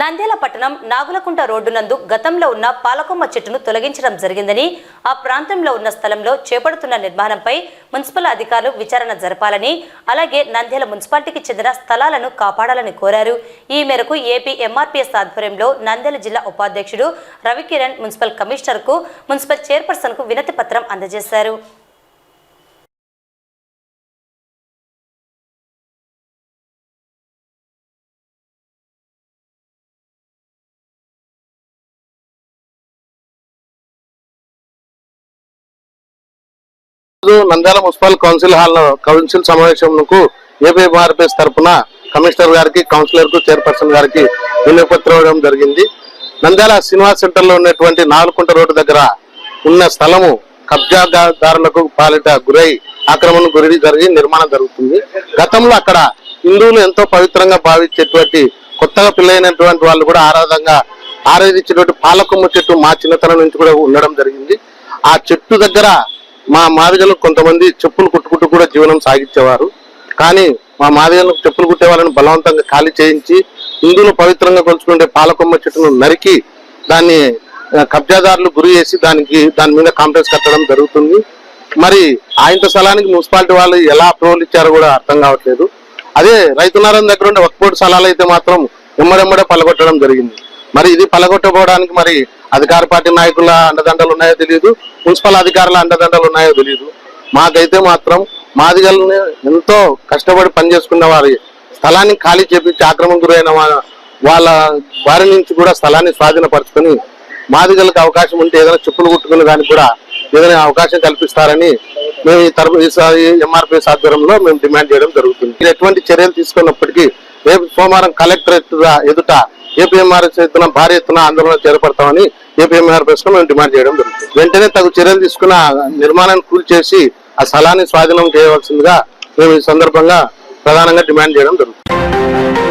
నంద్యాల పట్టణం నాగులకుంట రోడ్డు నందు గతంలో ఉన్న పాలకొమ్మ చెట్టును తొలగించడం జరిగిందని ఆ ప్రాంతంలో ఉన్న స్థలంలో చేపడుతున్న నిర్మాణంపై మున్సిపల్ అధికారులు విచారణ జరపాలని అలాగే నంద్యాల మున్సిపాలిటీకి చెందిన స్థలాలను కాపాడాలని కోరారు. ఈ మేరకు ఏపీ ఎంఆర్పీఎస్ ఆధ్వర్యంలో నంద్యాల జిల్లా ఉపాధ్యక్షుడు రవికిరణ్ మున్సిపల్ కమిషనర్కు మున్సిపల్ చైర్పర్సన్కు వినతి పత్రం అందజేశారు. Nandyal municipal council hall council సమావేశంకు APRPS తరఫున కమిషనర్ గారికి కౌన్సిలర్కు చైర్పర్సన్ గారికి వినపత్రం ఇవ్వడం జరిగింది. నంద్యాల శ్రీనివాస్ సెంటర్లో ఉన్నటువంటి నాలుకుంట రోడ్డు దగ్గర ఉన్న స్థలము కబ్జాదారులకు పాలిట గురై ఆక్రమణ గురి జరిగి నిర్మాణం జరుగుతుంది. గతంలో అక్కడ హిందువులు ఎంతో పవిత్రంగా భావించేటువంటి కొత్తగా పెళ్ళైనటువంటి వాళ్ళు కూడా ఆరాధంగా ఆరాధించేటువంటి పాలకొమ్మ చెట్టు మా చిన్నతనం నుంచి కూడా ఉండడం జరిగింది. ఆ చెట్టు దగ్గర మా మాదిగలు కొంతమంది చెప్పులు కుట్టుకుంటూ కూడా జీవనం సాగించేవారు. కానీ మా మాదిగలకు చెప్పులు కుట్టే వాళ్ళని బలవంతంగా ఖాళీ చేయించి హిందువులు పవిత్రంగా కొలుచుకుంటే పాలకొమ్మ చెట్టును నరికి దాన్ని కబ్జాదారులు గురి చేసి దానికి దాని మీద కాంప్లెక్స్ కట్టడం జరుగుతుంది. మరి ఆయంత స్థలానికి మున్సిపాలిటీ వాళ్ళు ఎలా అప్రూవల్ ఇచ్చారో కూడా అర్థం కావట్లేదు. అదే రైతునారం దగ్గర ఉండే ఒక్కోటి స్థలాలు అయితే మాత్రం ఎమ్మడెమ్మడే పలగొట్టడం జరిగింది. మరి ఇది పలగొట్టబోవడానికి మరి అధికార పార్టీ నాయకుల అండదండలు ఉన్నాయో తెలియదు మున్సిపల్ అధికారుల అండదండలు ఉన్నాయో తెలియదు మాకైతే మాత్రం మాదిగల్ని ఎంతో కష్టపడి పనిచేసుకున్న వారి స్థలాన్ని ఖాళీ చేపించి ఆక్రమణ గురైన వాళ్ళ వారి నుంచి కూడా స్థలాన్ని స్వాధీనపరచుకొని మాదిగలకు అవకాశం ఉంటే ఏదైనా చెప్పులు కుట్టుకునే దానికి కూడా ఏదైనా అవకాశం కల్పిస్తారని మేము ఈ తరపు ఎంఆర్పీఎస్ ఆధ్వర్యంలో మేము డిమాండ్ చేయడం జరుగుతుంది. ఎటువంటి చర్యలు తీసుకున్నప్పటికీ రేపు సోమవారం కలెక్టరేట్ ఎదుట ఏపీఎంఆర్ఎస్ ఎత్తున భారీ ఎత్తున ఆందోళన చేపడతామని ఏపీఎంఆర్ఎస్లో మేము డిమాండ్ చేయడం జరుగుతుంది. వెంటనే తగు చర్యలు తీసుకున్న నిర్మాణాన్ని కూల్చేసి ఆ స్థలాన్ని స్వాధీనం చేయవలసిందిగా మేము ఈ సందర్భంగా ప్రధానంగా డిమాండ్ చేయడం జరుగుతుంది.